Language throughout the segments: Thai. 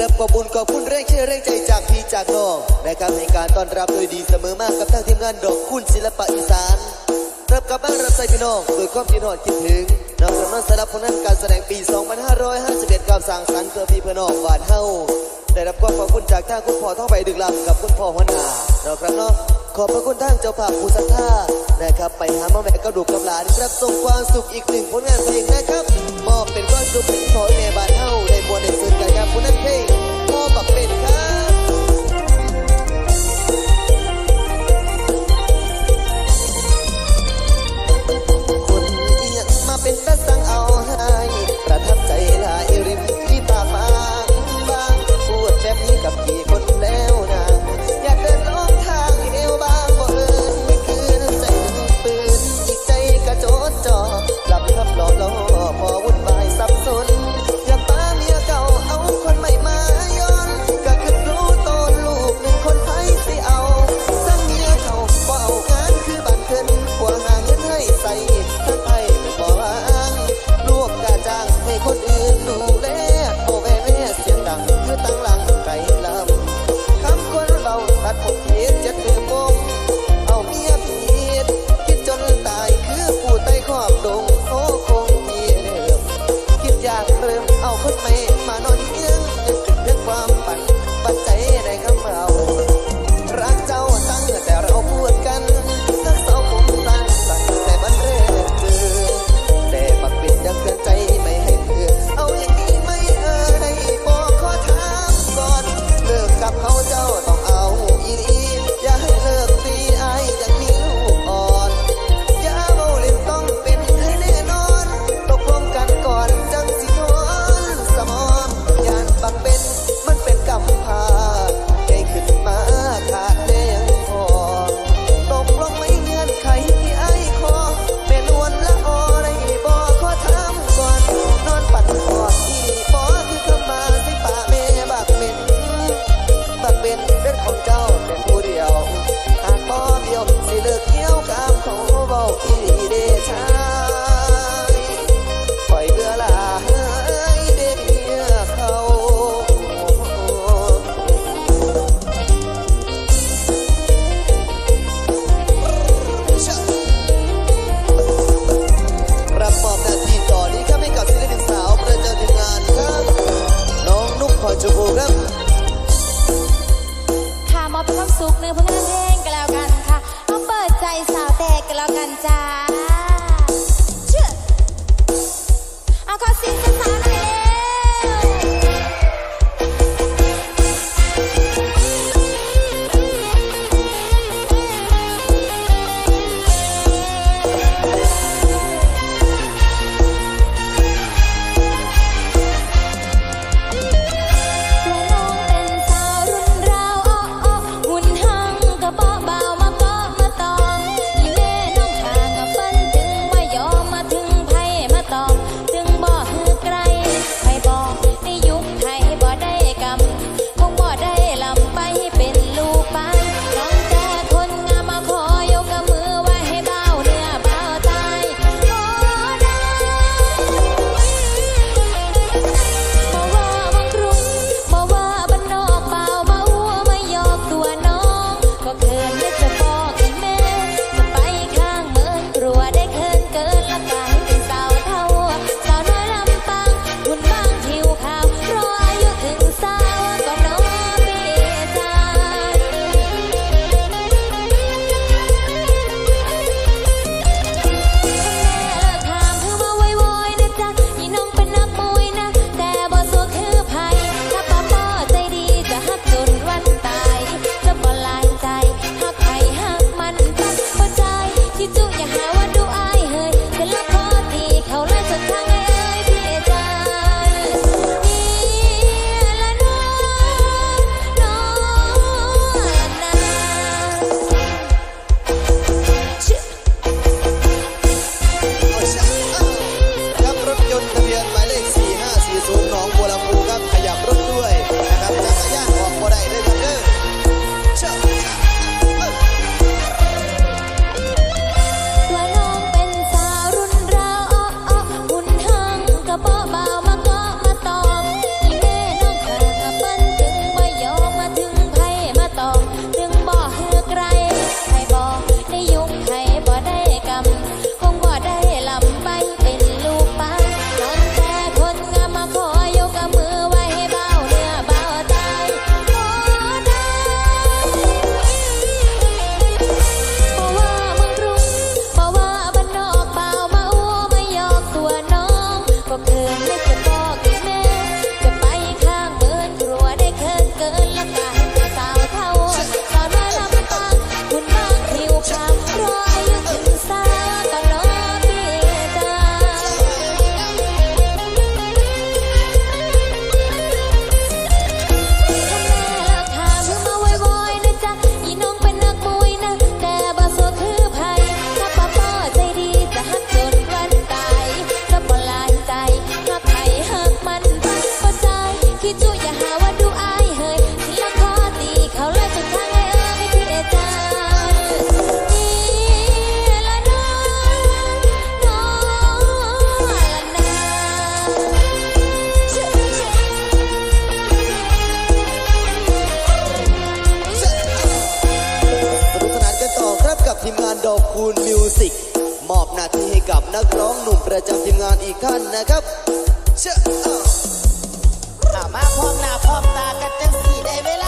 รับขอบุญขอบคุณแรงเชื่อแรงใจจากพี่จากน้องนะครับในการต้อนรับโดยดีเสมอมากกับทางทีมงานดอกคุณศิลปะอีสานรับกับบ้านรับใจพี่น้องโดยความยินดีคิดถึงนอกจากนั้นสำหรับผลงานการแสดงปี 2551กับสางสรรค์เพื่อพี่พื่น้องหวานเฮาได้รับความขอบคุณจากท่านคุณพ่อท่องไปดึกลำกับคุณพ่อวันหน้าเราครับน้องขอบพระคุณท่านเจ้าภาพผู้ศรัทธานะครับไปหาแม่กระดูกกำลานครับส่งความสุขอีกหนึ่งผลงานเพลงนะครับมอบเป็นความสุขให้พอแม่บ้านเฮา wanna sing like that, pay สุขเนื้อพงษ์เพลงกันแล้วกันค่ะเอาเปิดใจสาวแตกกันแล้วกันจ้า ที่ให้กับนักร้องหนุ่มประจำทีมงานอีกท่านนะครับเชื่อมาพร้อมหน้าพร้อมตากันจังสี่ได้เวลา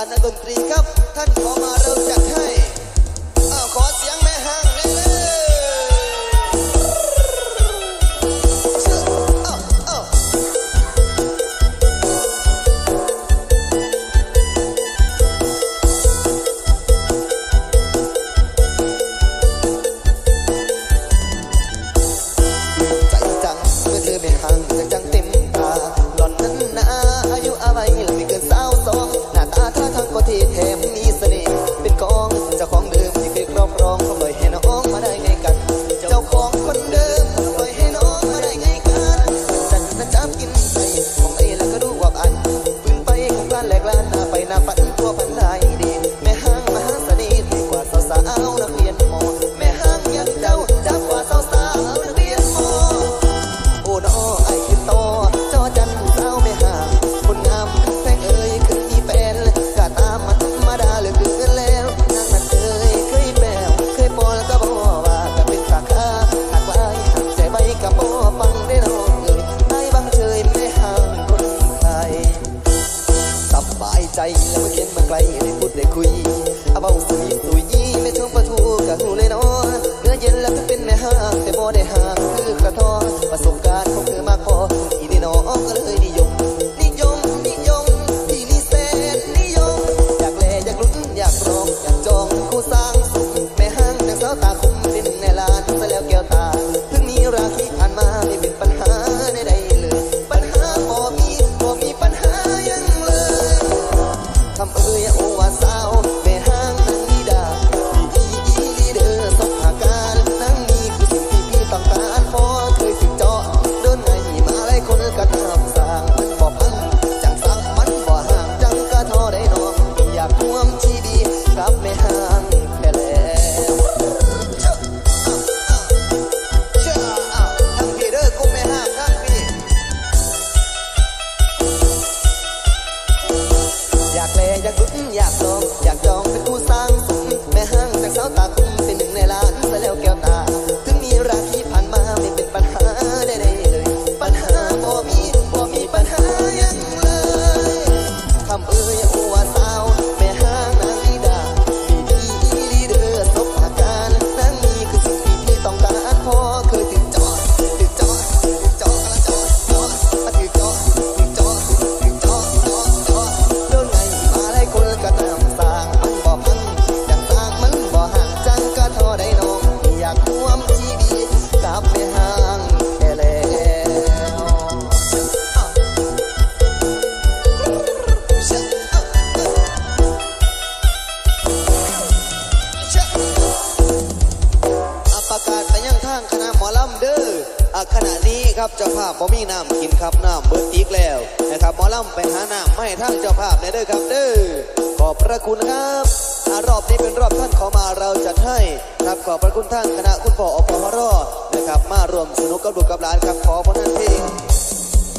านนัดนตรีครับ ท่านขอมาเราจัดให้ขอเสียงแม่ฮัง บ่มีน้ำกินครับน้ำเบิดอีกแล้วนะครับหมอลำไปหาน้ำไม่ทั้งเจ้าภาพในเด้อครับเด้อขอบพระคุณครับรอบนี้เป็นรอบท่านขอมาเราจัดให้ครับขอบพระคุณท่านคณะคุณพ่ออปพรนะครับมารวมสนุกกับลูกกับหลานครับขอพระท่านทิ้ง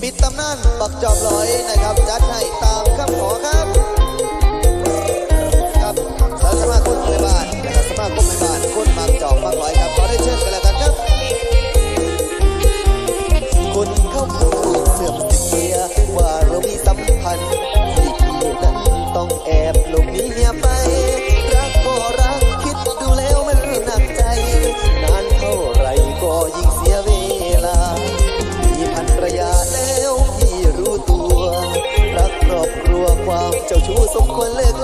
ปิดตำนานบักจอบลอยนะครับจัดให้ตามคำขอครับครับสมาคมในบ้านนะครับสมาคมในบ้านคนปักจอบปักลอยครับขอได้เชิญกันแล้ว เสื่อมเสียว่าเรามีสัมพันธ์ที่พี่นั้นต้องแอบลงนี้เมียไป รักก็รักคิดดูแล้วมันหนักใจ นานเท่าไรก็ยิ่งเสียเวลา มีพันรยาแล้วที่รู้ตัว รักครอบครัวความเจ้าชู้สมควรเลิก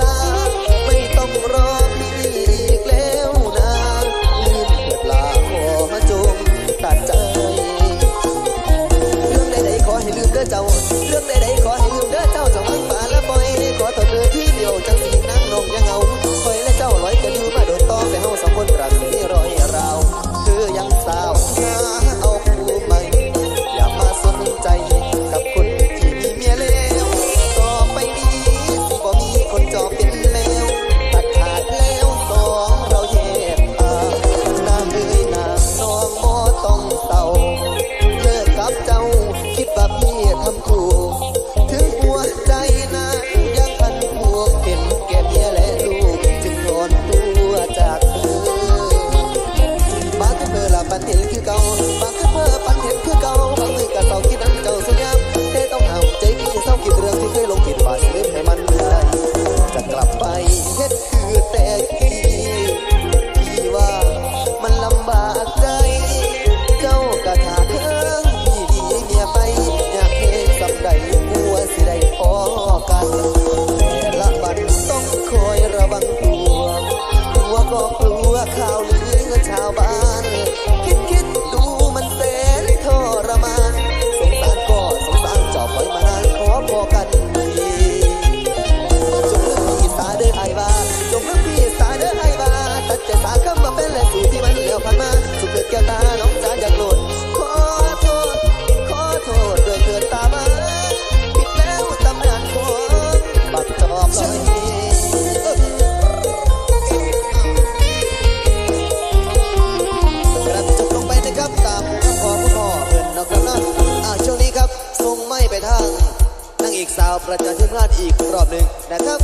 อีกรอบหนึ่งนะครับ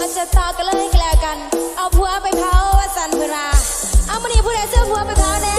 อาจจะตอกันเลยแกล้วกัน เอาผัวไปเผาวัาสันพราเอามันนี่ผู้ใดเสื้อผัวไปเผาแน่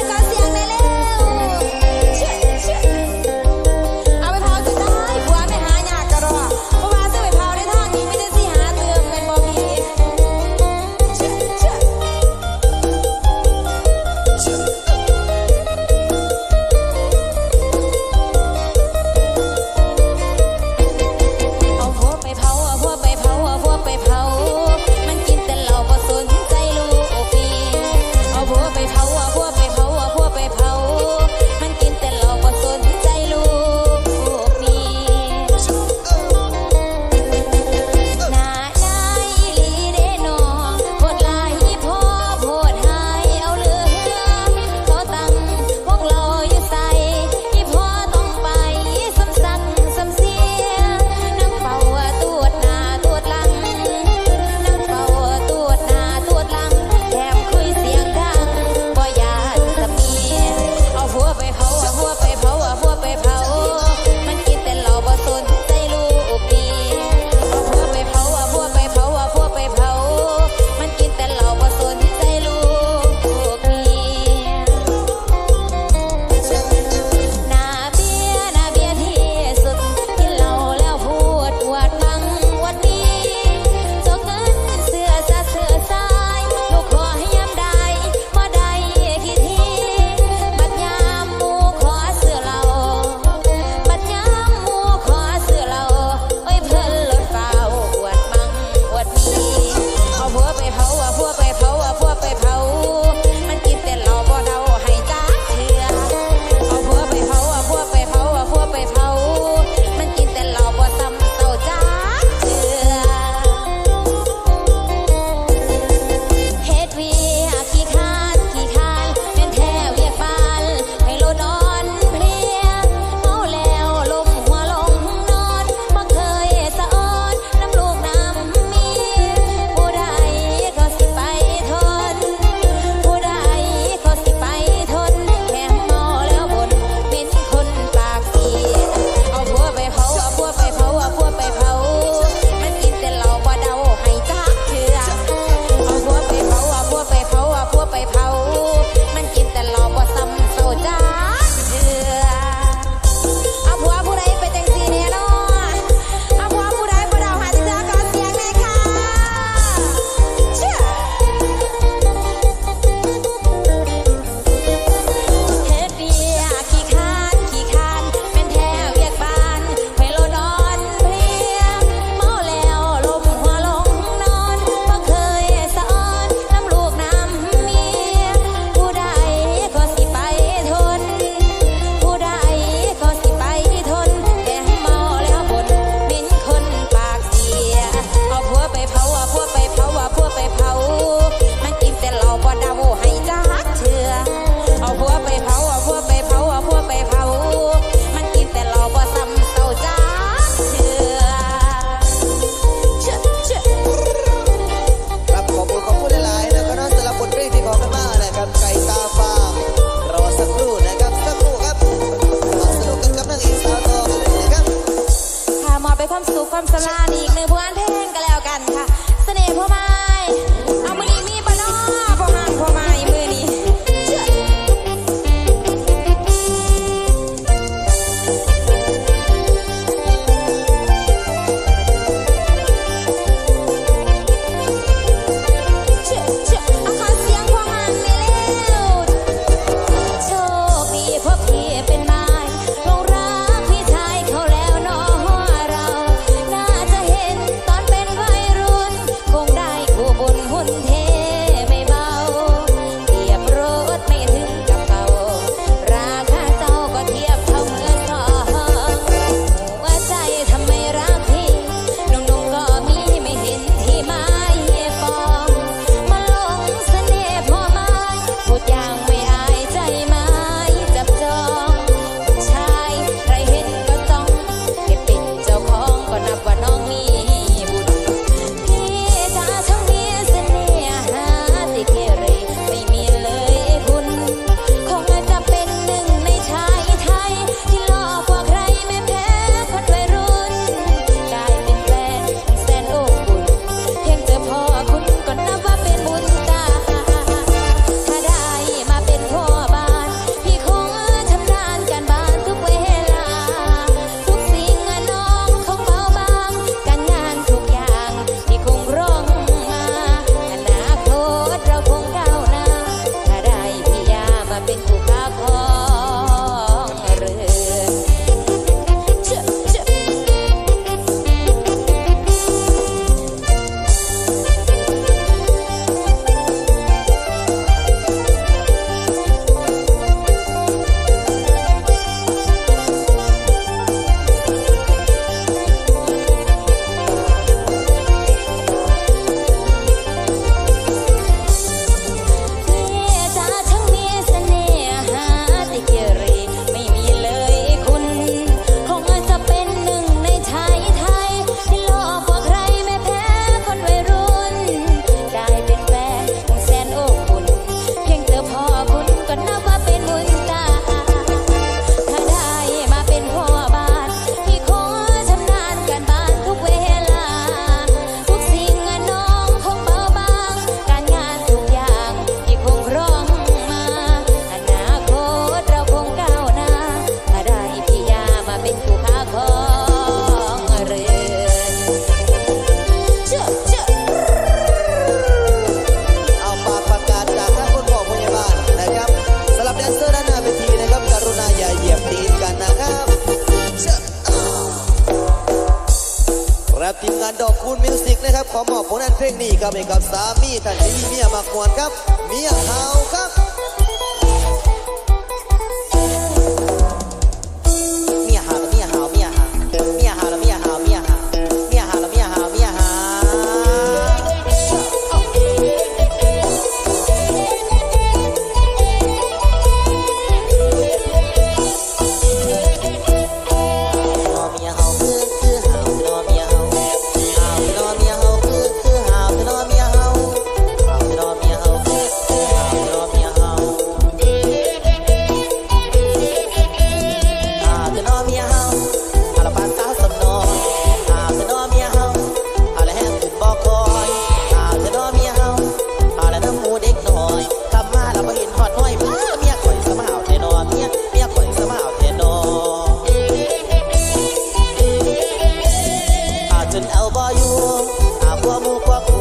como copo